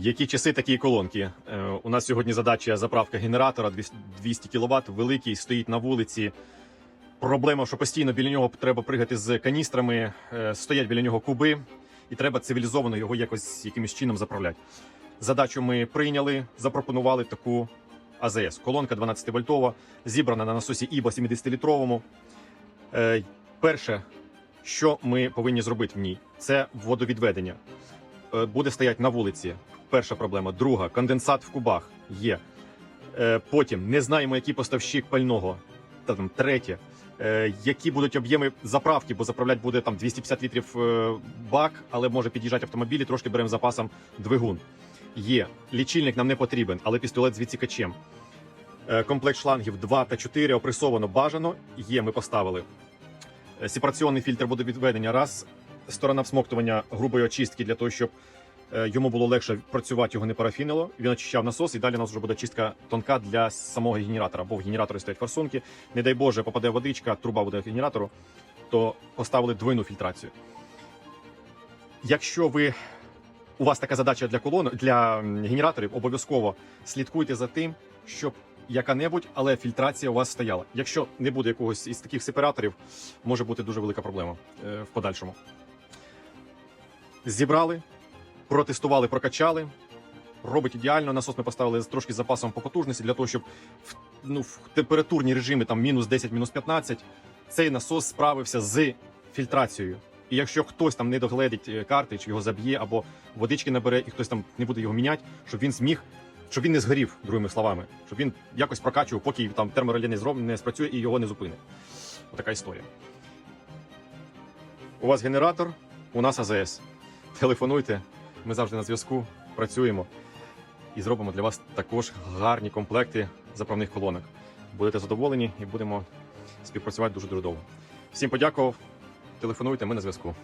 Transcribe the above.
Які часи такі колонки? Е, у нас сьогодні задача заправка генератора 200 кВт, великий, стоїть на вулиці. Проблема, що постійно біля нього треба пригати з каністрами, е, стоять біля нього куби, і треба цивілізовано його якось якимось чином заправляти. Задачу ми прийняли, запропонували таку АЗС. Колонка 12 вольтова, зібрана на насосі ІБА 70-літровому. Е, перше, що ми повинні зробити в ній, це водовідведення. Е, буде стояти на вулиці. Перша проблема. Друга конденсат в кубах є. Е, потім не знаємо, який поставщик пального. Та там третє. Е, які будуть об'єми заправки, бо заправляти буде там 250 літрів бак, але може під'їжджати автомобілі, трошки беремо запасом двигун. Є. Лічильник нам не потрібен, але пістолет з відсікачем. Комплект шлангів 2 та 4 опресовано бажано. Є, ми поставили. Сепараційний фільтр водовідведення раз. Сторона всмоктування грубої очистки для того, щоб е, йому було легше працювати, його не парафінило. Він очищав насос, і далі у нас вже буде чистка тонка для самого генератора. Бо в генераторі стоять форсунки. Не дай Боже, попаде водичка, труба буде генератору, то поставили двойну фільтрацію. Якщо ви у вас така задача для колон для генераторів, обов'язково слідкуйте за тим, щоб яка-небудь, але фільтрація у вас стояла. Якщо не буде якогось із таких сепараторів, може бути дуже велика проблема е, в подальшому. Зібрали, протестували, прокачали. Робить ідеально. Насос ми поставили трошки з запасом по потужності для того, щоб в, ну, в температурні режими там мінус 10, мінус 15, цей насос справився з фільтрацією. І якщо хтось там не догледить е, картридж, його заб'є або водички набере, і хтось там не буде його міняти, щоб він зміг, щоб він не згорів, другими словами, щоб він якось прокачував, поки там термореле не зроб не спрацює і його не зупинить. Отака історія. У вас генератор, у нас АЗС. Телефонуйте, ми завжди на зв'язку, працюємо і зробимо для вас також гарні комплекти заправних колонок. Будете задоволені і будемо співпрацювати дуже дуже довго. Всім подякував. Телефонуйте, ми на зв'язку.